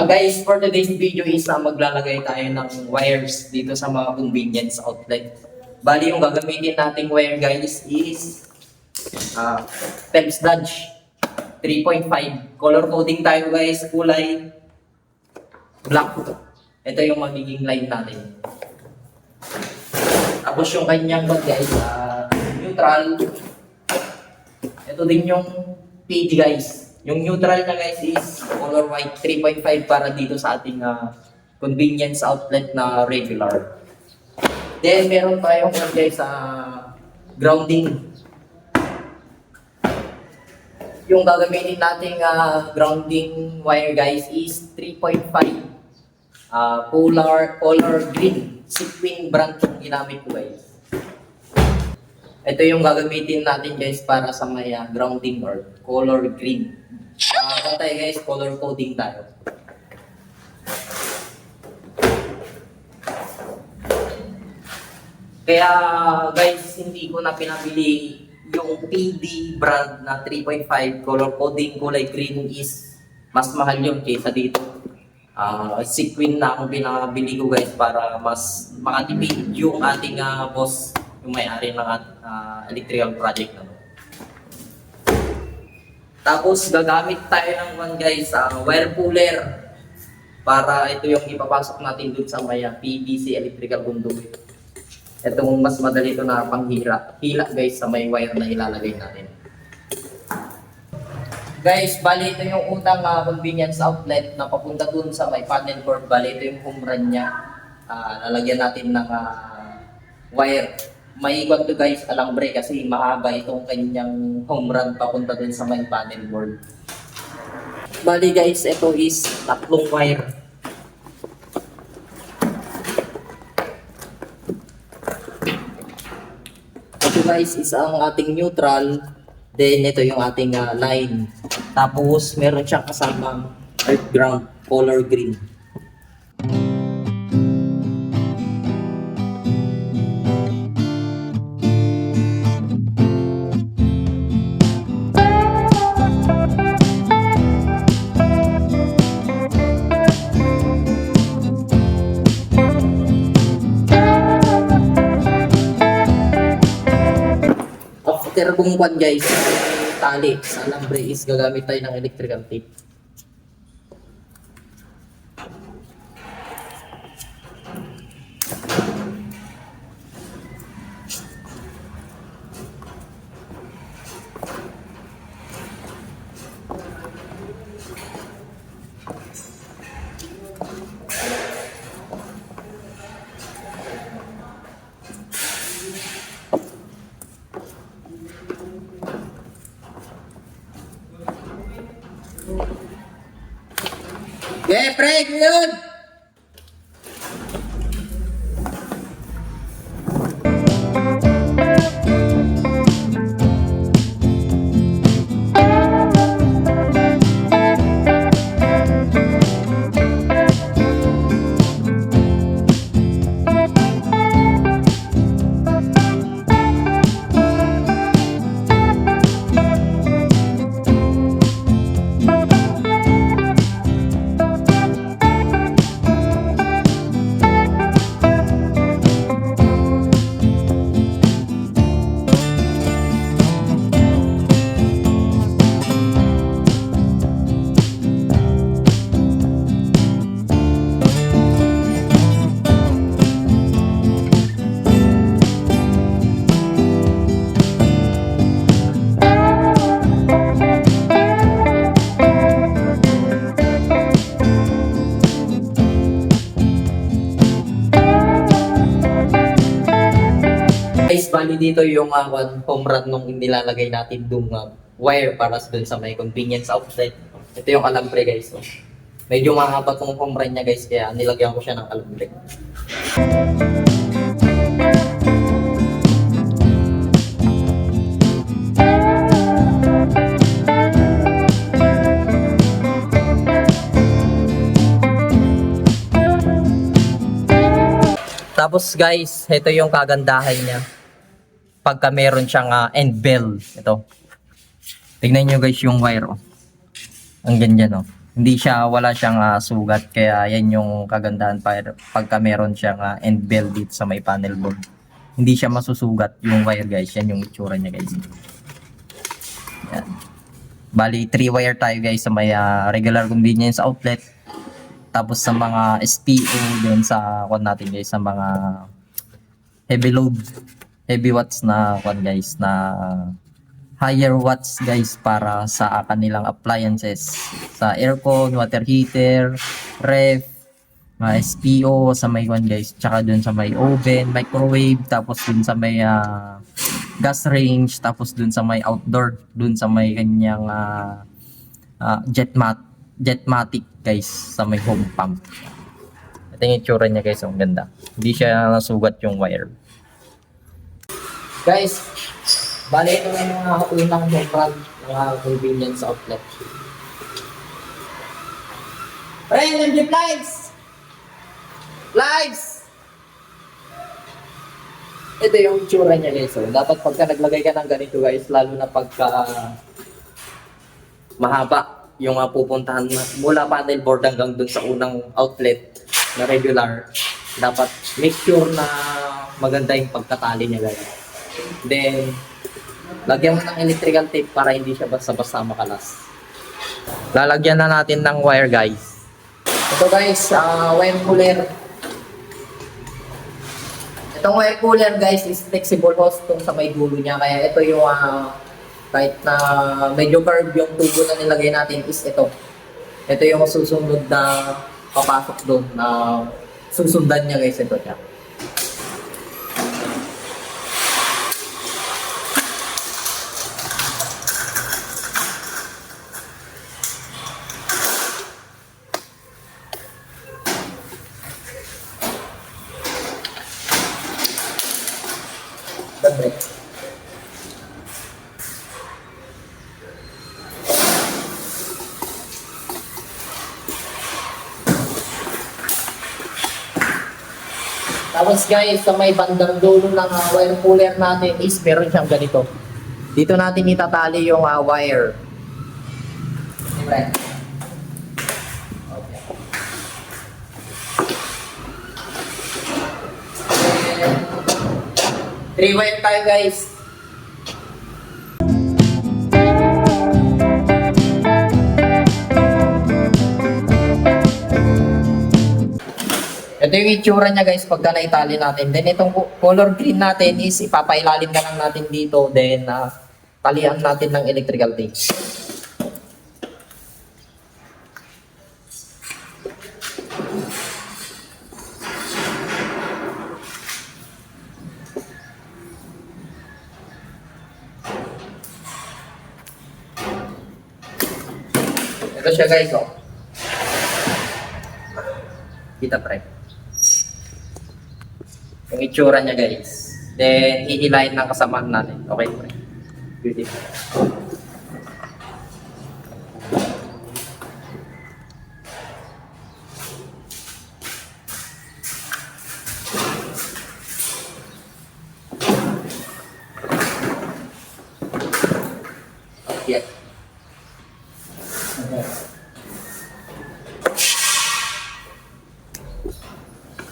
Ah, guys, for today's video is na maglalagay tayo ng wires dito sa mga convenience outlet. Bali, yung gagamitin nating wire guys is uh, Peps Dodge 3.5. Color coding tayo guys, kulay black. Ito yung magiging line natin. Tapos yung kanyang bag guys, ah, neutral. Ito din yung PD guys. Yung neutral na guys is color white 3.5 para dito sa ating ah, convenience outlet na regular. Then meron tayong one guys sa grounding. Yung gagamitin nating ah, grounding wire guys is 3.5 ah polar color green. Sequin brand yung ginamit ko guys. Ito yung gagamitin natin guys para sa may ah, grounding or color green. Uh, tayo guys, color coding tayo. Kaya guys, hindi ko na pinabili yung PD brand na 3.5 color coding kulay green is mas mahal yun kaysa dito. Ah, sequin na ang pinabili ko guys para mas makatipid yung ating ah, boss, yung may-ari ng ah, electrical project na to. Tapos gagamit tayo ng one guys, ah, wire puller para ito yung ipapasok natin dun sa may ah, PVC electrical conduit. Ito yung mas madali ito na panghila. Hila guys sa may wire na ilalagay natin. Guys, bali ito yung utang ah, convenience outlet na papunta dun sa may panel board. Bali ito yung home run niya. Ah, lalagyan natin ng ah, wire. May ikot to guys, alambre kasi mahaba itong kanyang home run papunta dun sa may panel board. Bali guys, ito is tatlong wire. Ito guys is ang ating neutral. Then ito yung ating ah, line. Tapos meron siyang kasamang earth ground color green. Kung kwan guys, tali sa alambre is gagamit tayo ng electrical tape. Yeah, pre, yun! Guys, bali dito yung uh, one home run nung nilalagay natin dung uh, wire para sa dun sa may convenience outlet. Ito yung alambre guys. Oh. Medyo mahaba tong home run niya guys kaya nilagyan ko siya ng alambre. Tapos guys, ito yung kagandahan niya. Pagka meron siyang ah, end bell. Ito. Tignan nyo guys yung wire. Oh. Ang ganyan oh. hindi siya wala siyang ah, sugat kaya yan yung kagandahan pa pagka meron siyang ah, end bell dito sa may panel board. Hindi siya masusugat yung wire guys. Yan yung itsura niya guys. Yan. Bali 3 wire tayo guys sa may ah, regular convenience outlet. Tapos sa mga SPO din sa kwan natin guys sa mga heavy load heavy watts na kwan guys na higher watts guys para sa kanilang appliances sa aircon, water heater, ref, mga SPO sa may kwan guys, tsaka dun sa may oven, microwave, tapos dun sa may ah, gas range, tapos dun sa may outdoor, dun sa may kanyang ah, ah, jetmat jetmatic guys sa may home pump. Ito yung itsura niya guys, ang ganda. Hindi siya nasugat yung wire. Guys, bali ito na yung mga unang brand mga convenience outlet. Pre, LMG Flies! Flies! Ito yung itsura niya guys. So, dapat pagka naglagay ka ng ganito guys, lalo na pagka mahaba yung uh, pupuntahan mula panel board hanggang dun sa unang outlet na regular, dapat make sure na maganda yung pagkatali niya guys. Then, lagyan mo ng electrical tape para hindi siya basta-basta makalas. Lalagyan na natin ng wire guys. Ito guys, ah wire cooler. Itong wire cooler guys is flexible hose tong sa may dulo niya. Kaya ito yung ah, kahit na medyo curve yung tubo na nilagay natin is ito. Ito yung susunod na papasok doon na susundan niya guys ito siya. Brake. Tapos guys, sa may bandang dulo ng ah, wire cooler natin is meron siyang ganito. Dito natin itatali yung ah, wire. Wire tayo guys. Ito yung itsura niya guys pagka naitali natin. Then itong co- color green natin is ipapailalim na lang natin dito. Then ah, talian natin ng electrical tape. Ito siya guys oh. Kita pre. Yung itsura niya guys. Then, hihilahin ng kasamaan natin. Okay pre. Beautiful. Okay.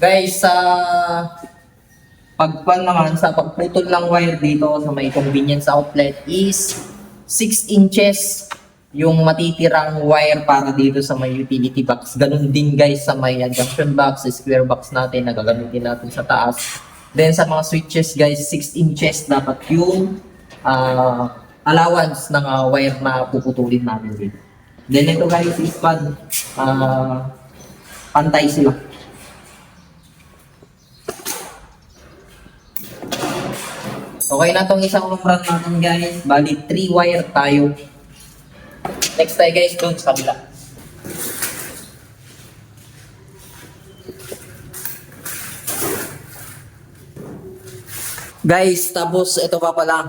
Guys, sa pagpan naman sa pagputol ng wire dito sa may convenience outlet is 6 inches yung matitirang wire para dito sa may utility box. Ganun din guys sa may junction box, square box natin na gagamitin natin sa taas. Then sa mga switches guys, 6 inches dapat yung ah, allowance ng ah, wire na puputulin natin dito. Then ito guys is pan, ah, pantay sila. Okay na tong isang run natin guys. Bali 3 wire tayo. Next tayo guys doon sa kabila. Guys, tapos ito pa pala.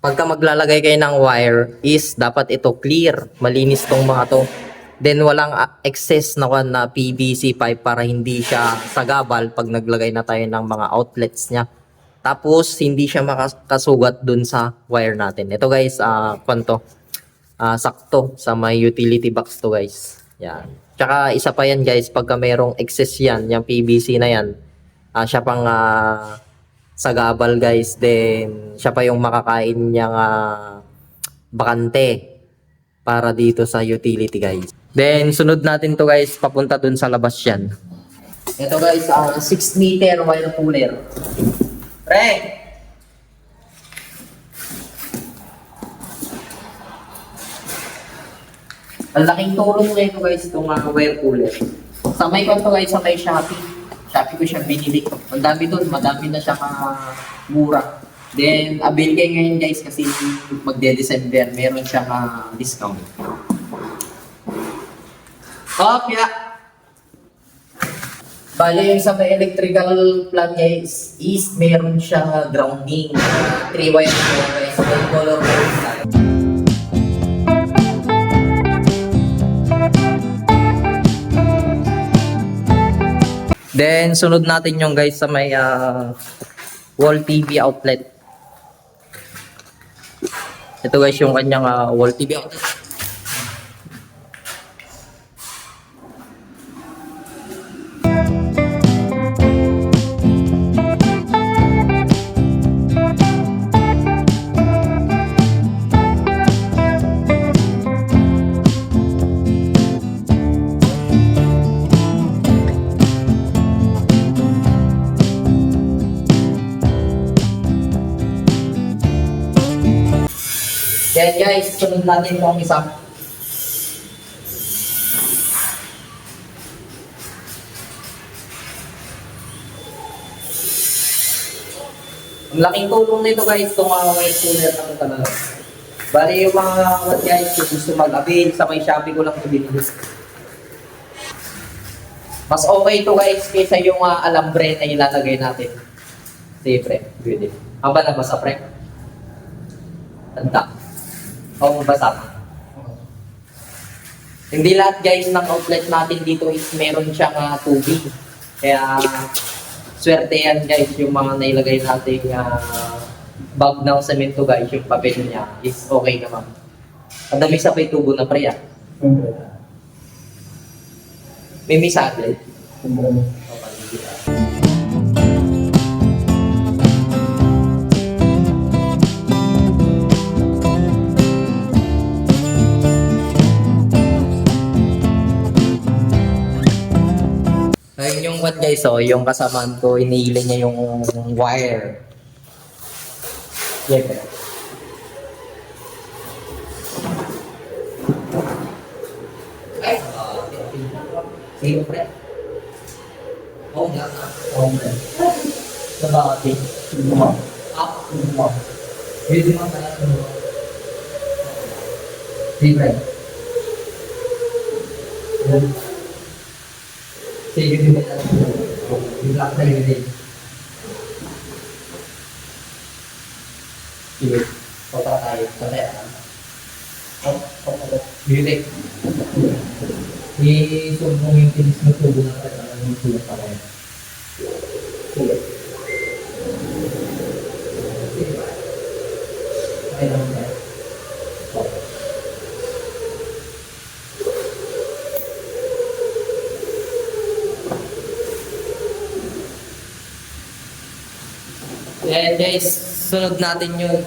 Pagka maglalagay kayo ng wire is dapat ito clear. Malinis tong mga to. Then walang ah, excess na kwan na PVC pipe para hindi siya sagabal pag naglagay na tayo ng mga outlets niya. Tapos hindi siya makasugat dun sa wire natin. Ito guys, ah kwan to. Ah, sakto sa may utility box to guys. Yan. Tsaka isa pa yan guys, pagka merong excess yan, yung PVC na yan, ah, siya pang ah, sagabal guys, then siya pa yung makakain niyang ah, bakante para dito sa utility guys. Then sunod natin to guys, papunta dun sa labas yan. Ito guys, ah 6 meter wire cooler. Pre! Ang laking tulong na ito guys, itong ah, wire cooler. Sa may ko to guys, sa may Shopee. Shopee ko siya binili. Ang dami doon, madami na siya ka mura. Then, avail kayo ngayon guys kasi magde-December, meron siya ka discount. Kopya! Yung sa may electrical plug niya is, is meron siya grounding. 3 wire guys, may color wire tayo. Then sunod natin yung guys sa may ah, wall TV outlet. Ito guys yung kanyang ah, wall TV outlet. Natin itong isa. Ang laking tulong nito guys, itong mga wire cooler na ito talaga. Bali yung mga what guys, kung gusto mag-avail sa may Shopee ko lang ito. Mas okay ito guys kaysa yung uh, alambre na ilalagay natin. Sige pre, pwede. Na ba sa pre? Tanda. Oo, basa. Hindi lahat guys ng outlet natin dito is meron siyang ah, tubig. Kaya swerte yan guys yung mga nailagay natin uh, bag ng semento guys, yung papel niya is okay naman. Ang dami sa may tubo na pre ah. May misagel. Ayun yung what guys, oh, yung kasamaan ko, iniili niya yung wire. Yeah. Ay, Sige, pre. Oo nga. Oo nga. Sa bakit? Ah, Pwede mo pala ito. Sige, pre. Sige, din mo lang. Bigla ka rin din. Sige. Papa tayo. Patay ka. Oh, oh, oh. Music. I-sumbong yung tinis mo tubo na tayo. Ano yung tulad pa ba? Okay naman tayo. Oh. Then guys, sunod natin yun.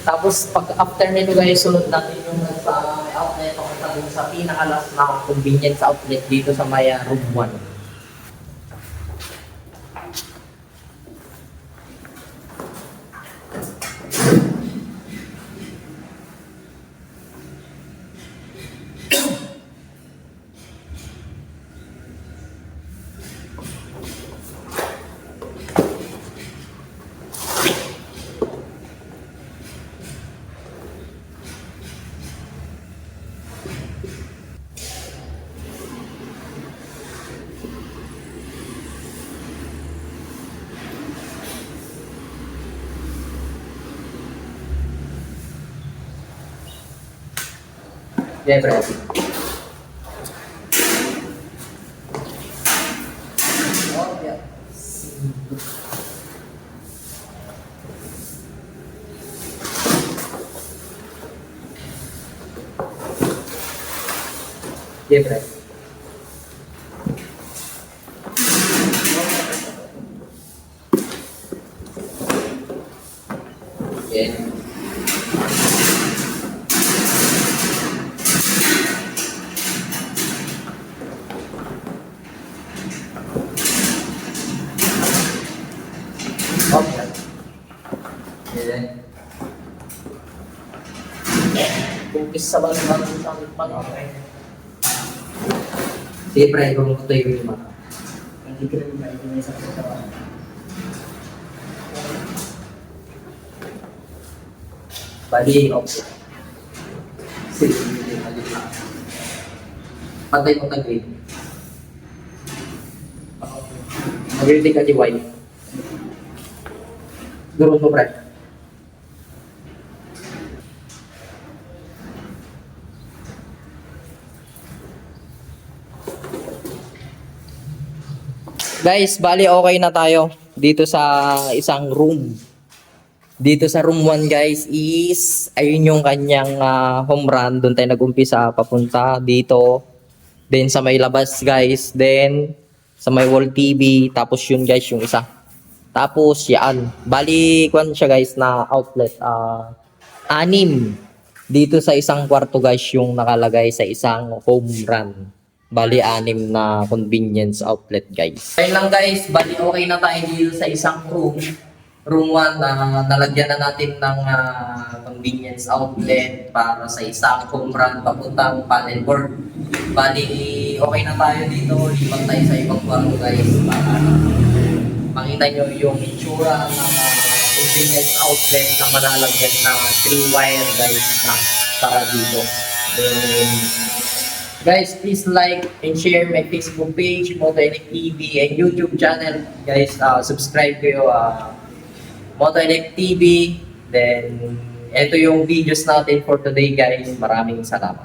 Tapos pag after nito guys, sunod natin yung sa outlet o sa dun sa pinakalas na convenience outlet dito sa Maya Room 1. Yeah, pre. Oh, yeah. Siyempre. Yan. Okay. Yan. Kumpis sa balang balang sa akin pa. Okay. Sige, pre, kung ito yung lima. Hindi ko rin maintindihan sa katawan. Bali, okay. Sige, sige, bali. Patay mo tag-green. Mag-green ka di white. Durot mo, pre. Guys, bali okay na tayo dito sa isang room. Dito sa room 1 guys is ayun yung kanyang ah, home run. Doon tayo nag-umpisa papunta dito. Then sa may labas guys. Then sa may wall TV. Tapos yun guys yung isa. Tapos yan. Bali kwan siya guys na outlet. ah anim. Dito sa isang kwarto guys yung nakalagay sa isang home run. Bali anim na convenience outlet guys. Ayun lang guys, bali okay na tayo dito sa isang room. Room 1 na nalagyan na natin ng ah, convenience outlet para sa isang run papuntang panel board. Bali, okay na tayo dito. Lipat tayo sa ibang kwarto guys para makita nyo yung itsura ng ah, convenience outlet na malalagyan ng 3 wire guys na para dito. Then, Guys, please like and share my Facebook page, Motoelect TV, and YouTube channel. Guys, uh, subscribe kayo, uh, Motoelect TV. Then, ito yung videos natin for today, guys. Maraming salamat.